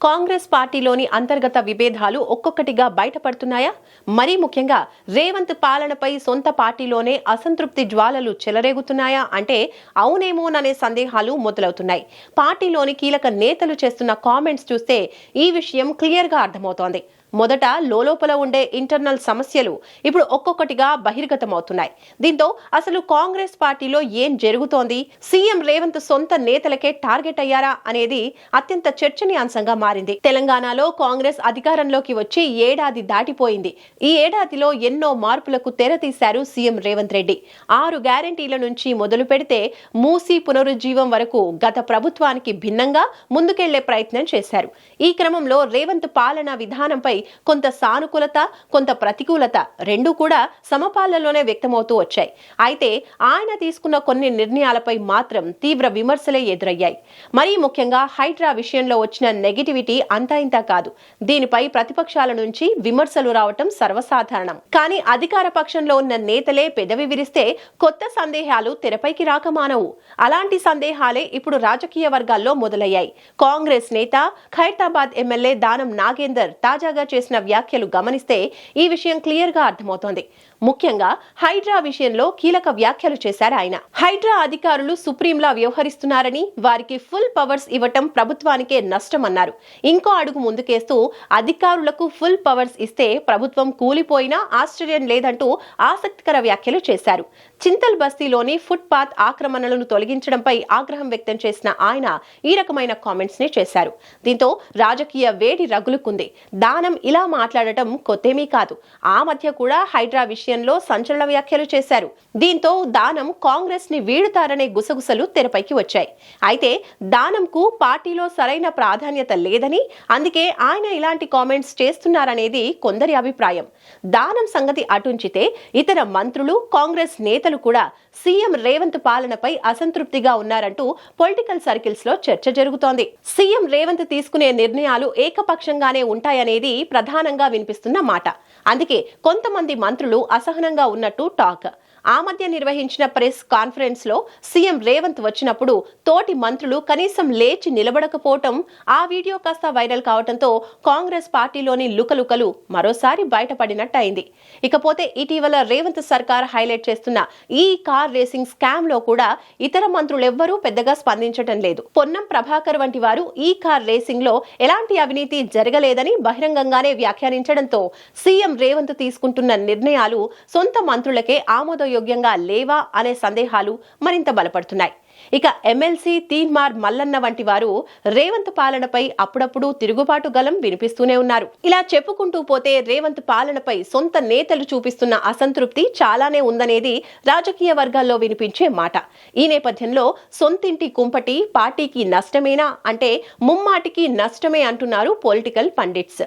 కాంగ్రెస్ పార్టీలోని అంతర్గత విభేదాలు ఒక్కొక్కటిగా బయటపడుతున్నాయా? మరీ ముఖ్యంగా రేవంత్ పాలనపై సొంత పార్టీలోనే అసంతృప్తి జ్వాలలు చెలరేగుతున్నాయా? అంటే అవునేమోననే సందేహాలు మొదలవుతున్నాయి. పార్టీలోని కీలక నేతలు చేస్తున్న కామెంట్స్ చూస్తే ఈ విషయం క్లియర్గా అర్థమవుతోంది. మొదట లోలోపల ఉండే ఇంటర్నల్ సమస్యలు ఇప్పుడు ఒక్కొక్కటిగా బహిర్గతమవుతున్నాయి. దీంతో అసలు కాంగ్రెస్ పార్టీలో ఏం జరుగుతోంది? సీఎం రేవంత్ సొంత నేతలకే టార్గెట్ అయ్యారా? అనేది అత్యంత చర్చనీయాంశంగా మారింది. తెలంగాణలో కాంగ్రెస్ అధికారంలోకి వచ్చి ఏడాది దాటిపోయింది. ఈ ఏడాదిలో ఎన్నో మార్పులకు తెరతీశారు సీఎం రేవంత్ రెడ్డి. ఆరు గ్యారంటీల నుంచి మొదలు పెడితే మూసి పునరుజ్జీవం వరకు గత ప్రభుత్వానికి భిన్నంగా ముందుకెళ్ళే ప్రయత్నం చేశారు. ఈ క్రమంలో రేవంత్ పాలనా విధానంపై కొంత సానుకూలత కొంత ప్రతికూలత రెండూ కూడా సమపాలనలోనే వ్యక్తమవుతూ వచ్చాయి. అయితే ఆయన తీసుకున్న కొన్ని నిర్ణయాలపై మాత్రం తీవ్ర విమర్శలే ఎదురయ్యాయి. మరీ ముఖ్యంగా హైడ్రా విషయంలో వచ్చిన యాక్టివిటీ అంతా ఇంతా కాదు. దీనిపై ప్రతిపక్షాల నుంచి విమర్శలు రావటం సర్వసాధారణం. కానీ అధికార పక్షంలో ఉన్న నేతలే పెదవి విరిస్తే కొత్త సందేహాలు తెరపైకి రాకమానవు అలాంటి సందేహాలే ఇప్పుడు రాజకీయ వర్గాల్లో మొదలయ్యాయి. కాంగ్రెస్ నేత ఖైరతాబాద్ ఎమ్మెల్యే దానం నాగేందర్ తాజాగా చేసిన వ్యాఖ్యలు గమనిస్తే ఈ విషయం క్లియర్గా అర్థమవుతోంది. ముఖ్యంగా హైడ్రా విషయంలో కీలక వ్యాఖ్యలు చేశారు ఆయన. హైడ్రా అధికారులు సుప్రీంలా వ్యవహరిస్తున్నారని వారికి ఫుల్ పవర్స్ ఇవ్వటం ప్రభుత్వానికే నష్టమన్నారు. ఇంకో అడుగు ముందుకేస్తూ అధికారులకు ఫుల్ పవర్స్ ఇస్తే ప్రభుత్వం కూలిపోయినా ఆశ్చర్యం లేదంటూ ఆసక్తికర వ్యాఖ్యలు చేశారు. చింతల్ బస్తీలోని ఫుట్ పాత్ ఆక్రమణలను తొలగించడంపై ఆగ్రహం వ్యక్తం చేసిన ఆయన ఈ రకమైన కామెంట్స్ని చేశారు. దీంతో రాజకీయ వేడి రగులుకుంది. దానం ఇలా మాట్లాడటం కొత్తేమీ కాదు. ఆ మధ్య కూడా హైడ్రా విషయంలో సంచలన వ్యాఖ్యలు చేశారు. దీంతో దానం కాంగ్రెస్ని వీడుతారనే గుసగుసలు తెరపైకి వచ్చాయి. అయితే దానంకు పార్టీలో సరైన ప్రాధాన్యత లేదు. లేదని అందుకే ఆయన ఇలాంటి కామెంట్స్ చేస్తున్నారనేది కొందరి అభిప్రాయం. దానం సంగతి అటుంచితే ఇతర మంత్రులు కాంగ్రెస్ నేతలు కూడా సీఎం రేవంత్ పాలనపై అసంతృప్తిగా ఉన్నారంటూ పొలిటికల్ సర్కిల్స్లో చర్చ జరుగుతోంది. సీఎం రేవంత్ తీసుకునే నిర్ణయాలు ఏకపక్షంగానే ఉంటాయనేది ప్రధానంగా వినిపిస్తున్న మాట. అందుకే కొంతమంది మంత్రులు అసహనంగా ఉన్నట్టు టాక్. ఆ మధ్య నిర్వహించిన ప్రెస్ కాన్ఫరెన్స్లో సీఎం రేవంత్ వచ్చినప్పుడు తోటి మంత్రులు కనీసం లేచి నిలబడకపోవటం ఆ వీడియో కాస్త వైరల్ కావడంతో కాంగ్రెస్ పార్టీలోని లుకలుకలు మరోసారి బయటపడినట్టయింది. ఇకపోతే ఇటీవల రేవంత్ సర్కార్ హైలైట్ చేస్తున్న ఈ కార్ రేసింగ్ స్కామ్లో కూడా ఇతర మంత్రులెవ్వరూ పెద్దగా స్పందించటం లేదు. పొన్నం ప్రభాకర్ వంటి వారు ఈ కార్ రేసింగ్లో ఎలాంటి అవినీతి జరగలేదని బహిరంగంగానే వ్యాఖ్యానించడంతో సీఎం రేవంత్ తీసుకుంటున్న నిర్ణయాలు సొంత మంత్రులకే ఆమోదయోగ్యంగా లేవా అనే సందేహాలు మరింత బలపడుతున్నాయి. ఇక ఎమ్మెల్సీ తీన్మార్ మల్లన్న వంటి వారు రేవంత్ పాలనపై అప్పుడప్పుడు తిరుగుబాటు గలం వినిపిస్తూనే ఉన్నారు. ఇలా చెప్పుకుంటూ పోతే రేవంత్ పాలనపై సొంత నేతలు చూపిస్తున్న అసంతృప్తి చాలానే ఉందనేది రాజకీయ వర్గాల్లో వినిపించే మాట. ఈ నేపథ్యంలో సొంతింటి కుంపటి పార్టీకి నష్టమేనా అంటే ముమ్మాటికి నష్టమే అంటున్నారు పొలిటికల్ పండిట్స్.